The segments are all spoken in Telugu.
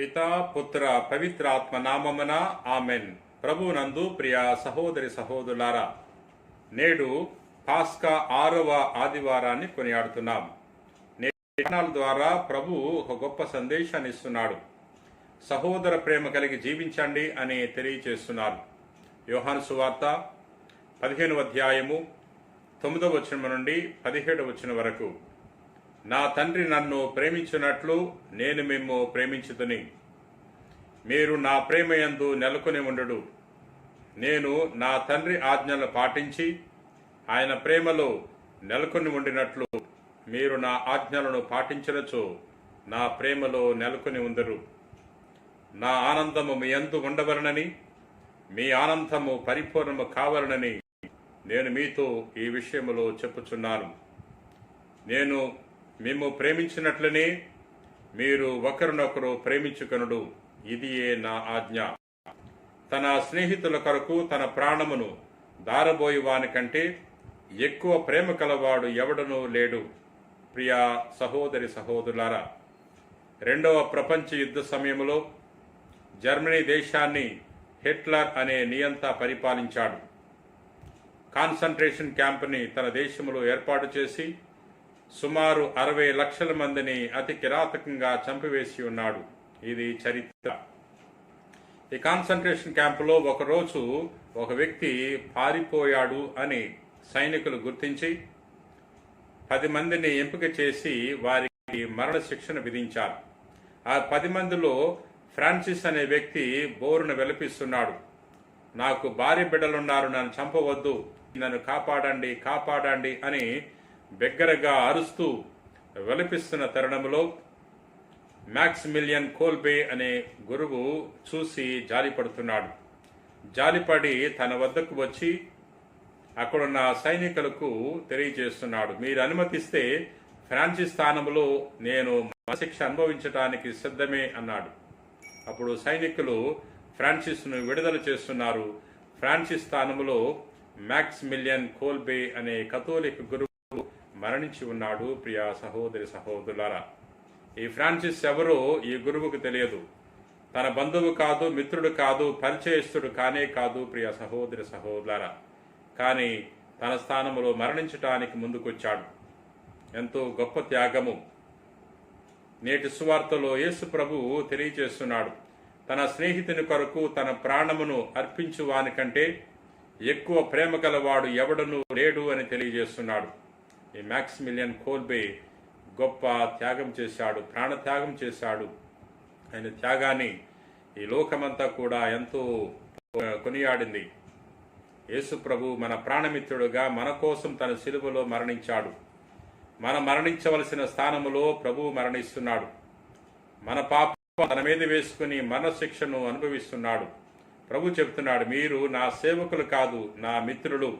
పితా పుత్ర పవిత్రాత్మ నామమున ఆమెన్ ప్రభు నందు ప్రియ సహోదరి సహోదరులారా నేడు పాస్కా ఆరవ ఆదివారాన్ని కొనియాడుతున్నాం నేడు ద్వారా ప్రభు ఒక గొప్ప సందేశాన్ని ఇస్తున్నాడు సహోదర ప్రేమ కలిగి జీవించండి అని తెలియచేస్తున్నారు యోహాను సువార్త పదిహేను అధ్యాయము తొమ్మిదవ వచనం నుండి పదిహేడవ వచనం వరకు నా తండ్రి నన్ను ప్రేమించినట్లు నేను మిమ్ము ప్రేమించుతుని. మీరు నా ప్రేమయందు నెలకొని ఉండడు నేను నా తండ్రి ఆజ్ఞలు పాటించి ఆయన ప్రేమలో నెలకొని ఉండినట్లు మీరు నా ఆజ్ఞలను పాటించినచో నా ప్రేమలో నెలకొని ఉందరు నా ఆనందము మీ యందు ఉండవలనని మీ ఆనందము పరిపూర్ణము కావాలనని నేను మీతో ఈ విషయములో చెప్పుచున్నాను. నేను మేము ప్రేమించినట్లనే మీరు ఒకరినొకరు ప్రేమించుకొనుడు. ఇదియే నా ఆజ్ఞ. తన స్నేహితుల కొరకు తన ప్రాణమును దారబోయేవానికంటే ఎక్కువ ప్రేమ కలవాడు ఎవడనూ లేడు. ప్రియా సహోదరి సహోదరులారా రెండవ ప్రపంచ యుద్ధ సమయంలో జర్మనీ దేశాన్ని హిట్లర్ అనే నియంత పరిపాలించాడు. కాన్సంట్రేషన్ క్యాంప్ని తన దేశంలో ఏర్పాటు చేసి సుమారు అరవై లక్షల మందిని అతి కిరాతకంగా చంపివేసి ఉన్నాడు. ఇది చరిత్ర. ఈ కాన్సన్ట్రేషన్ క్యాంపులో ఒకరోజు ఒక వ్యక్తి పారిపోయాడు అని సైనికులు గుర్తించి పది మందిని ఎంపిక చేసి వారికి మరణ శిక్షణ విధించారు. ఆ పది మందిలో ఫ్రాన్సిస్ అనే వ్యక్తి బోరును విలపిస్తున్నాడు. నాకు భార్య బిడ్డలున్నారు నన్ను చంపవద్దు నన్ను కాపాడండి కాపాడండి అని బిగ్గరగా అరుస్తూ విలపిస్తున్న తరుణంలో మ్యాక్స్ మిలియన్ కోల్బే అనే గురువు చూసి జాలిపడుతున్నాడు. జాలిపడి తన వద్దకు వచ్చి అక్కడున్న సైనికులకు తెలియజేస్తున్నాడు. మీరు అనుమతిస్తే ఫ్రాన్సిస్ స్థానంలో నేను శిక్ష అనుభవించడానికి సిద్ధమే అన్నాడు. అప్పుడు సైనికులు ఫ్రాన్సిస్ను విడుదల చేస్తున్నారు. ఫ్రాన్సిస్ స్థానంలో మ్యాక్స్ మిలియన్ కోల్బే అనే కథోలిక్ గురువు మరణించి ఉన్నాడు ప్రియా సహోదరి సహోదరులారా. ఈ ఫ్రాన్సిస్ ఎవరో ఈ గురువుకు తెలియదు. తన బంధువు కాదు మిత్రుడు కాదు పరిచయస్తుడు కానే కాదు ప్రియ సహోదరి సహోదరులారా. కానీ తన స్థానంలో మరణించటానికి ముందుకొచ్చాడు. ఎంతో గొప్ప త్యాగము. నేటి సువార్తలో యేసు ప్రభువు తెలియచేస్తున్నాడు. తన స్నేహితుని కొరకు తన ప్రాణమును అర్పించు వానికంటే ఎక్కువ ప్రేమ గలవాడు ఎవడను లేడు అని తెలియజేస్తున్నాడు. ఈ మ్యాక్స్ మిలియన్ కోల్బే గొప్ప త్యాగం చేశాడు ప్రాణత్యాగం చేశాడు. ఆయన త్యాగాన్ని ఈ లోకమంతా కూడా ఎంతో కొనియాడింది. యేసు ప్రభు మన ప్రాణమిత్రుడుగా మన కోసం తన సిలువలో మరణించాడు. మనం మరణించవలసిన స్థానములో ప్రభువు మరణిస్తున్నాడు. మన పాప తన మీద వేసుకుని మరణశిక్షను అనుభవిస్తున్నాడు. ప్రభు చెప్తున్నాడు మీరు నా సేవకులు కాదు నా మిత్రులు.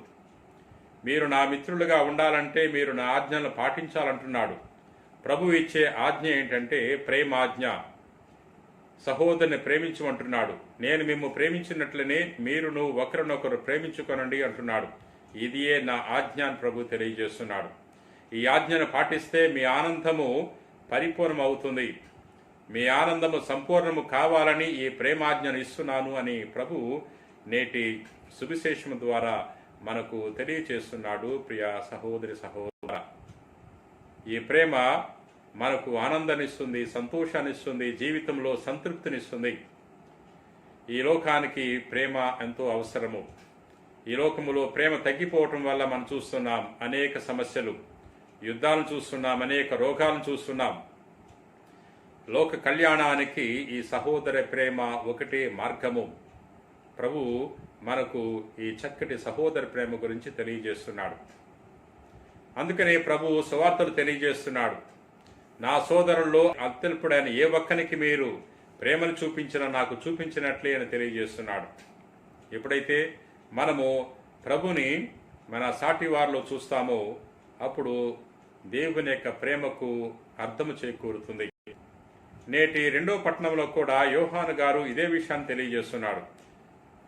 మీరు నా మిత్రులుగా ఉండాలంటే మీరు నా ఆజ్ఞలను పాటించాలంటున్నాడు. ప్రభు ఇచ్చే ఆజ్ఞ ఏంటంటే ప్రేమాజ్ఞ. సహోదరిని ప్రేమించమంటున్నాడు. నేను మిమ్ము ప్రేమించినట్లనే మీరును ఒకరినొకరు ప్రేమించుకొనండి అంటున్నాడు. ఇదియే నా ఆజ్ఞ అని ప్రభు తెలియజేస్తున్నాడు. ఈ ఆజ్ఞను పాటిస్తే మీ ఆనందము పరిపూర్ణం అవుతుంది మీ ఆనందము సంపూర్ణము కావాలని ఈ ప్రేమాజ్ఞను ఇస్తున్నాను అని ప్రభు నేటి సువిశేషము ద్వారా మనకు తెలియచేస్తున్నాడు ప్రియ సహోదరి సహోదర. ఈ ప్రేమ మనకు ఆనందాన్నిస్తుంది సంతోషాన్నిస్తుంది జీవితంలో సంతృప్తినిస్తుంది. ఈ లోకానికి ప్రేమ ఎంతో అవసరము. ఈ లోకములో ప్రేమ తగ్గిపోవటం వల్ల మనం చూస్తున్నాం అనేక సమస్యలు. యుద్ధాలను చూస్తున్నాం అనేక రోగాలను చూస్తున్నాం. లోక కళ్యాణానికి ఈ సహోదర ప్రేమ ఒకటే మార్గము. ప్రభు మనకు ఈ చక్కటి సహోదర ప్రేమ గురించి తెలియజేస్తున్నాడు. అందుకనే ప్రభువు సువార్తలు తెలియజేస్తున్నాడు. నా సోదరుల్లో అత్యల్పుడైన ఏ ఒక్కనికి మీరు ప్రేమను చూపించిన నాకు చూపించినట్లే అని తెలియజేస్తున్నాడు. ఎప్పుడైతే మనము ప్రభుని మన సాటి వారిలో చూస్తామో అప్పుడు దేవుని యొక్క ప్రేమకు అర్థము చేకూరుతుంది. నేటి రెండో పట్టణంలో కూడా యోహాను గారు ఇదే విషయాన్ని తెలియజేస్తున్నాడు.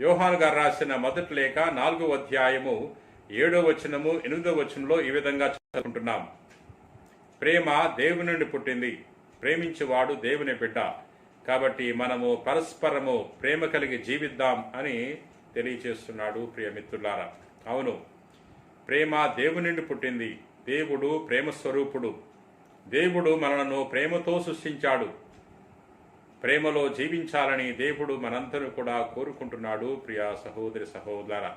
యోహాన్ గారు రాసిన మొదటి లేఖ నాలుగో అధ్యాయము ఏడో వచనము ఎనిమిదో వచనంలో ఈ విధంగా చదువుకుంటున్నాం. ప్రేమ దేవుని నుండి పుట్టింది. ప్రేమించేవాడు దేవుని బిడ్డ. కాబట్టి మనము పరస్పరము ప్రేమ కలిగి జీవిద్దాం అని తెలియచేస్తున్నాడు ప్రియమిత్రులారా అవును ప్రేమ దేవుని నుండి పుట్టింది. దేవుడు ప్రేమ స్వరూపుడు. దేవుడు మనలను ప్రేమతో సృష్టించాడు. ప్రేమలో జీవించాలని దేవుడు మనందరూ కూడా కోరుకుంటున్నాడు ప్రియా సహోదరి సహోదర.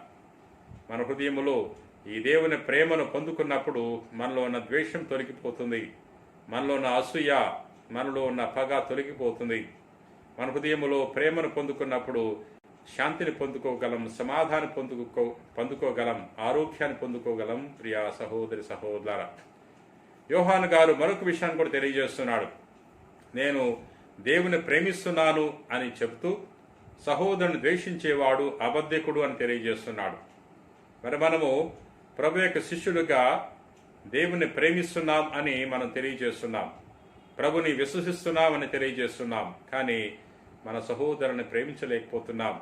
మన హృదయములో ఈ దేవుని ప్రేమను పొందుకున్నప్పుడు మనలో ఉన్న ద్వేషం తొలగిపోతుంది. మనలో ఉన్న అసూయ మనలో ఉన్న పగ తొలగిపోతుంది. మన హృదయములో ప్రేమను పొందుకున్నప్పుడు శాంతిని పొందుకోగలం సమాధానం పొందుకో పొందుకోగలం ఆరోగ్యాన్ని పొందుకోగలం ప్రియా సహోదరి సహోదర. యోహాన్ గారు మరొక విషయాన్ని కూడా తెలియజేస్తున్నాడు. నేను దేవుని ప్రేమిస్తున్నాను అని చెబుతూ సహోదరుని ద్వేషించేవాడు అబద్ధికుడు అని తెలియజేస్తున్నాడు. మరి మనము ప్రభు యొక్క శిష్యులుగా దేవుని ప్రేమిస్తున్నాం అని మనం తెలియజేస్తున్నాం. ప్రభుని విశ్వసిస్తున్నాం అని తెలియజేస్తున్నాం. కానీ మన సహోదరుని ప్రేమించలేకపోతున్నాం.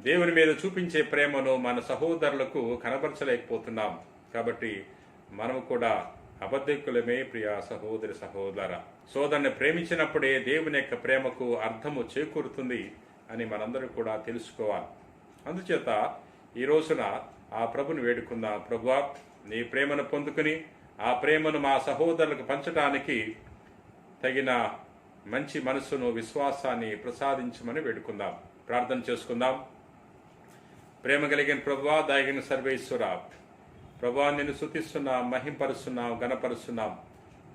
దేవుని మీద చూపించే ప్రేమను మన సహోదరులకు కనపరచలేకపోతున్నాం కాబట్టి మనము కూడా అబద్ధికులమే ప్రియ సహోదరి సహోదర. సోదరుని ప్రేమించినప్పుడే దేవుని యొక్క ప్రేమకు అర్థము చేకూరుతుంది అని మనందరూ కూడా తెలుసుకోవాలి. అందుచేత ఈ రోజున ఆ ప్రభుని వేడుకుందాం. ప్రభువా నీ ప్రేమను పొందుకుని ఆ ప్రేమను మా సహోదరులకు పంచడానికి తగిన మంచి మనసును విశ్వాసాన్ని ప్రసాదించమని వేడుకుందాం. ప్రార్థన చేసుకుందాం. ప్రేమ కలిగిన ప్రభువా దాగిన సర్వేశ్వర ప్రభా నిన్ను శుతిస్తున్నాం మహింపరుస్తున్నాం గణపరుస్తున్నాం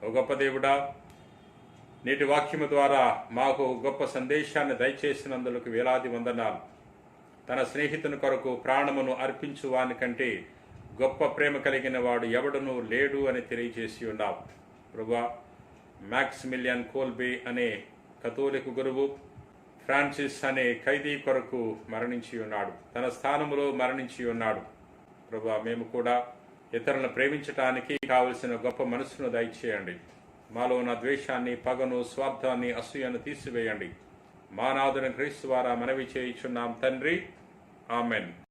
ఓ గొప్ప దేవుడా నేటి వాక్యము ద్వారా మాకు గొప్ప సందేశాన్ని దయచేసినందులకు వేలాది వందనాలు. తన స్నేహితుని కొరకు ప్రాణమును అర్పించు వానికంటే గొప్ప ప్రేమ కలిగిన వాడు ఎవడును లేడు అని తెలియజేసి ఉన్నావు ప్రభా మ్యాక్సిమిలియన్ కోల్బే అనే కథోలిక గురువు ఫ్రాన్సిస్ అనే ఖైదీ కొరకు మరణించి ఉన్నాడు. తన స్థానములో మరణించి ఉన్నాడు. ప్రభు మేము కూడా ఇతరులను ప్రేమించటానికి కావలసిన గొప్ప మనసును దయచేయండి. మాలో ఉన్న ద్వేషాన్ని పగను స్వార్థాన్ని అసూయను తీసివేయండి. మా నాదుని క్రీస్తు ద్వారా మనవి చేయుచున్నాం తండ్రి. ఆమెన్.